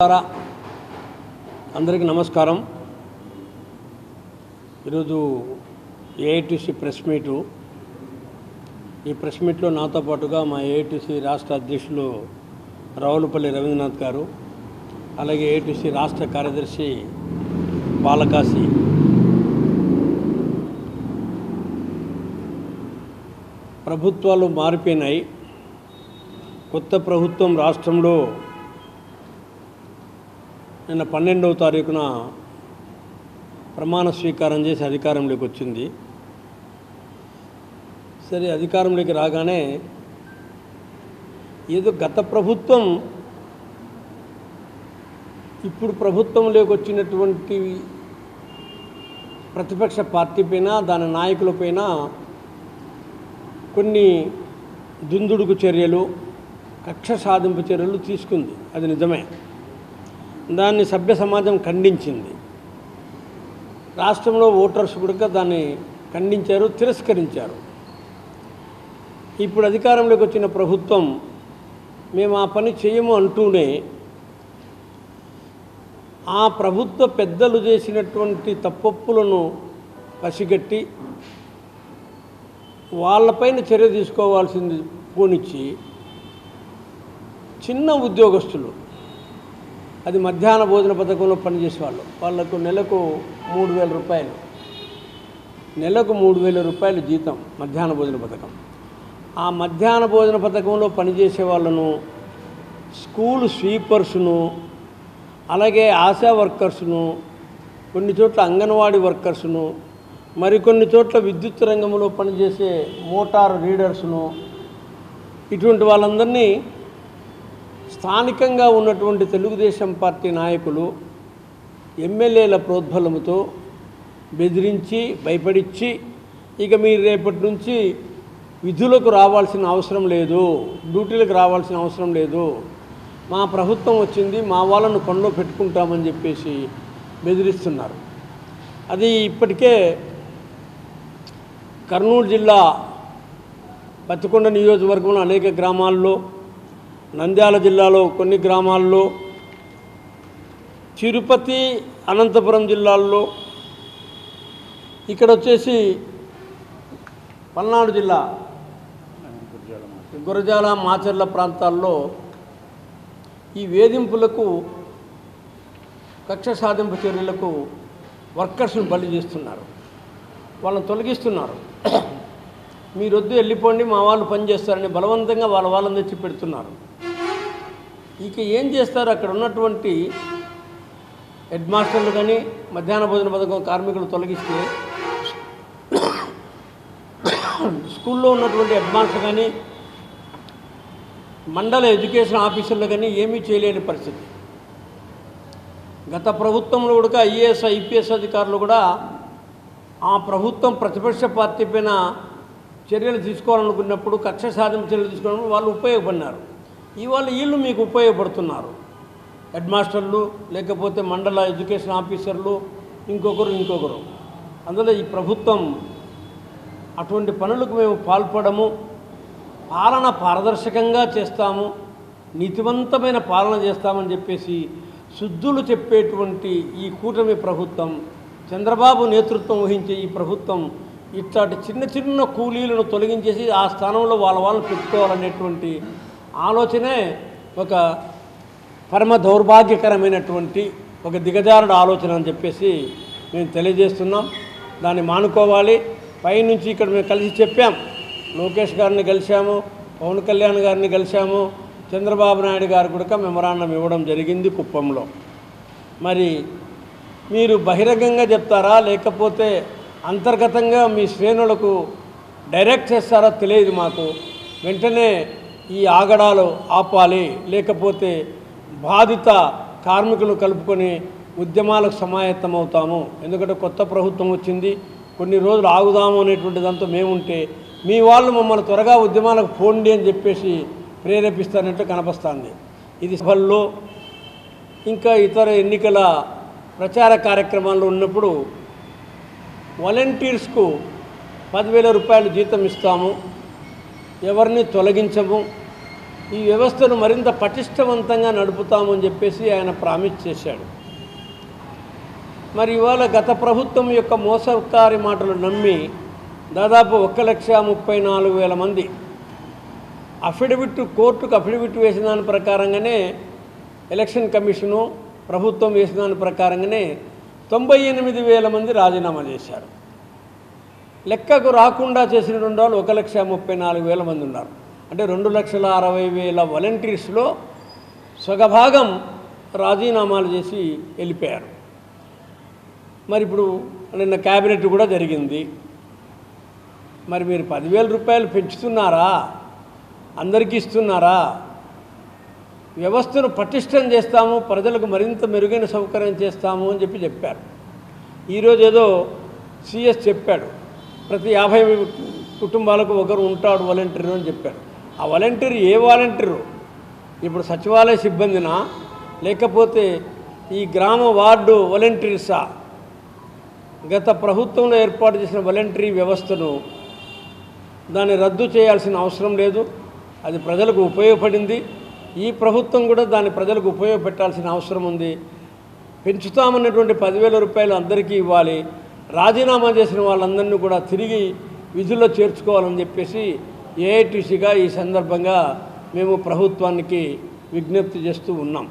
ద్వారా అందరికీ నమస్కారం. ఈరోజు ఏఐటీసీ ప్రెస్ మీటు. ఈ ప్రెస్ మీట్లో నాతో పాటుగా మా ఏఐటీసీ రాష్ట్ర అధ్యక్షులు రావులపల్లి రవీంద్రనాథ్ గారు అలాగే ఏఐటీసీ రాష్ట్ర కార్యదర్శి బాలకాశి. ప్రభుత్వాలు మారిపోయినాయి. కొత్త ప్రభుత్వం రాష్ట్రంలో నిన్న పన్నెండవ తారీఖున ప్రమాణ స్వీకారం చేసి అధికారంలోకి వచ్చింది. సరే అధికారంలోకి రాగానే ఏదో గత ప్రభుత్వం ఇప్పుడు ప్రభుత్వంలోకి వచ్చినటువంటి ప్రతిపక్ష పార్టీ పైన దాని నాయకులపైన కొన్ని దుందుడుకు చర్యలు కక్ష సాధింపు చర్యలు తీసుకుంది. అది నిజమే. దాన్ని సభ్య సమాజం ఖండించింది. రాష్ట్రంలో ఓటర్స్ కూడా దాన్ని ఖండించారు తిరస్కరించారు. ఇప్పుడు అధికారంలోకి వచ్చిన ప్రభుత్వం మేము ఆ పని చేయము అంటూనే ఆ ప్రభుత్వ పెద్దలు చేసినటువంటి తప్పొప్పులను పసిగట్టి వాళ్ళపైన చర్య తీసుకోవాల్సింది పోనిచ్చి చిన్న ఉద్యోగస్తులు అది మధ్యాహ్న భోజన పథకంలో పనిచేసే వాళ్ళు వాళ్ళకు నెలకు మూడు వేల రూపాయలు. నెలకు మూడు వేల రూపాయలు జీతం మధ్యాహ్న భోజన పథకం. ఆ మధ్యాహ్న భోజన పథకంలో పనిచేసే వాళ్ళను స్కూల్ స్వీపర్స్ను అలాగే ఆశా వర్కర్స్ను కొన్ని చోట్ల అంగన్వాడీ వర్కర్స్ను మరికొన్ని చోట్ల విద్యుత్ రంగంలో పనిచేసే మోటార్ రీడర్స్ను ఇటువంటి వాళ్ళందరినీ స్థానికంగా ఉన్నటువంటి తెలుగుదేశం పార్టీ నాయకులు ఎమ్మెల్యేల ప్రోద్బలముతో బెదిరించి భయపడిచ్చి ఇక మీరు రేపటి నుంచి విధులకు రావాల్సిన అవసరం లేదు డ్యూటీలకు రావాల్సిన అవసరం లేదు. మా ప్రభుత్వం వచ్చింది మా వాళ్ళను పనిలో పెట్టుకుంటామని చెప్పేసి బెదిరిస్తున్నారు. అది ఇప్పటికే కర్నూలు జిల్లా పత్తికొండ నియోజకవర్గంలో అనేక గ్రామాల్లో నంద్యాల జిల్లాలో కొన్ని గ్రామాల్లో తిరుపతి అనంతపురం జిల్లాల్లో ఇక్కడ వచ్చేసి పల్నాడు జిల్లా గురజాల మాచర్ల ప్రాంతాల్లో ఈ వేధింపులకు కక్ష సాధింపు చర్యలకు వర్కర్స్ను బలి చేస్తున్నారు. వాళ్ళని తొలగిస్తున్నారు. మీరొద్దు వెళ్ళిపోండి మా వాళ్ళు పని చేస్తారని బలవంతంగా వాళ్ళ వాళ్ళని తెచ్చి పెడుతున్నారు ఇక ఏం చేస్తారు? అక్కడ ఉన్నటువంటి హెడ్ మాస్టర్లు కానీ మధ్యాహ్న భోజన పథకం కార్మికులు తొలగిస్తే స్కూల్లో ఉన్నటువంటి హెడ్ మాస్టర్ కానీ మండల ఎడ్యుకేషన్ ఆఫీసర్లు కానీ ఏమీ చేయలేని పరిస్థితి. గత ప్రభుత్వంలో కూడా ఐఏఎస్ ఐపీఎస్ అధికారులు కూడా ఆ ప్రభుత్వం ప్రతిపక్ష పార్టీ పైన చర్యలు తీసుకోవాలనుకున్నప్పుడు కక్ష సాధింపు చర్యలు తీసుకోవడం వాళ్ళు ఉపయోగపడినారు. ఇవాళ వీళ్ళు మీకు ఉపయోగపడుతున్నారు. హెడ్ మాస్టర్లు లేకపోతే మండల ఎడ్యుకేషన్ ఆఫీసర్లు ఇంకొకరు ఇంకొకరు. అందులో ఈ ప్రభుత్వం అటువంటి పనులకు మేము పాల్పడము పాలన పారదర్శకంగా చేస్తాము నీతివంతమైన పాలన చేస్తామని చెప్పేసి శుద్ధులు చెప్పేటువంటి ఈ కూటమి ప్రభుత్వం చంద్రబాబు నేతృత్వం వహించే ఈ ప్రభుత్వం ఇట్లాంటి చిన్న చిన్న కూలీలను తొలగించేసి ఆ స్థానంలో వాళ్ళ వాళ్ళని పెట్టుకోవాలనేటువంటి ఆలోచనే ఒక పరమ దౌర్భాగ్యకరమైనటువంటి ఒక దిగజారుడు ఆలోచన అని చెప్పేసి మేము తెలియజేస్తున్నాం. దాన్ని మానుకోవాలి. పైనుంచి ఇక్కడ మేము కలిసి చెప్పాం. లోకేష్ గారిని కలిశాము పవన్ కళ్యాణ్ గారిని కలిశాము చంద్రబాబు నాయుడు గారు కూడా మెమరాండం ఇవ్వడం జరిగింది కుప్పంలో. మరి మీరు బహిరంగంగా చెప్తారా? లేకపోతే అంతర్గతంగా మీ శ్రేణులకు డైరెక్ట్ చేస్తారా? తెలియదు మాకు. వెంటనే ఈ ఆగడాలు ఆపాలి. లేకపోతే బాధిత కార్మికులు కలుపుకొని ఉద్యమాలకు సమాయత్తమవుతాము. ఎందుకంటే కొత్త ప్రభుత్వం వచ్చింది. కొన్ని రోజులు ఆగుదాము అనేటువంటి దాంతో మేముంటే మీ వాళ్ళు మమ్మల్ని త్వరగా ఉద్యమాలకు పోండి అని చెప్పేసి ప్రేరేపిస్తారంటే కనపస్తుంది. ఇది సభల్లో ఇంకా ఇతర ఎన్నికల ప్రచార కార్యక్రమాల్లో ఉన్నప్పుడు వాలంటీర్స్కు పదివేల రూపాయలు జీతం ఇస్తాము. ఎవరిని తొలగించము. ఈ వ్యవస్థను మరింత పటిష్టవంతంగా నడుపుతామని చెప్పేసి ఆయన ప్రామిస్ చేశాడు. మరి ఇవాళ గత ప్రభుత్వం యొక్క మోసకారి మాటలు నమ్మి దాదాపు ఒక లక్ష ముప్పై నాలుగు వేల మంది అఫిడవిట్ కోర్టుకు అఫిడవిట్ వేసిన దాని ప్రకారంగానే ఎలక్షన్ కమిషను ప్రభుత్వం వేసిన దాని ప్రకారంగానే తొంభై ఎనిమిది వేల మంది రాజీనామా చేశారు. లెక్కకు రాకుండా చేసినటువంటి వాళ్ళు ఒక లక్ష ముప్పై నాలుగు వేల మంది ఉన్నారు. అంటే రెండు లక్షల అరవై వేల వాలంటీర్స్లో సగభాగం రాజీనామాలు చేసి వెళ్ళిపోయారు. మరి ఇప్పుడు నిన్న క్యాబినెట్ కూడా జరిగింది. మరి మీరు పదివేల రూపాయలు పెంచుతున్నారా? అందరికీ ఇస్తున్నారా? వ్యవస్థను పటిష్టం చేస్తాము ప్రజలకు మరింత మెరుగైన సౌకర్యం చేస్తాము అని చెప్పి చెప్పారు. ఈరోజు ఏదో సిఎస్ చెప్పాడు. ప్రతి యాభై కుటుంబాలకు ఒకరు ఉంటాడు వాలంటీర్ అని చెప్పాడు ఆ వాలంటీర్ ఏ వాలంటీరు? ఇప్పుడు సచివాలయ సిబ్బందినా? లేకపోతే ఈ గ్రామ వార్డు వాలంటీర్సా? గత ప్రభుత్వంలో ఏర్పాటు చేసిన వాలంటరీ వ్యవస్థను దాన్ని రద్దు చేయాల్సిన అవసరం లేదు. అది ప్రజలకు ఉపయోగపడింది. ఈ ప్రభుత్వం కూడా దాన్ని ప్రజలకు ఉపయోగపెట్టాల్సిన అవసరం ఉంది. పెంచుతామన్నటువంటి పదివేల రూపాయలు అందరికీ ఇవ్వాలి. రాజీనామా చేసిన వాళ్ళందరినీ కూడా తిరిగి విధుల్లో చేర్చుకోవాలని చెప్పేసి ఏఐటీసీగా ఈ సందర్భంగా మేము ప్రభుత్వానికి విజ్ఞప్తి చేస్తూ ఉన్నాం.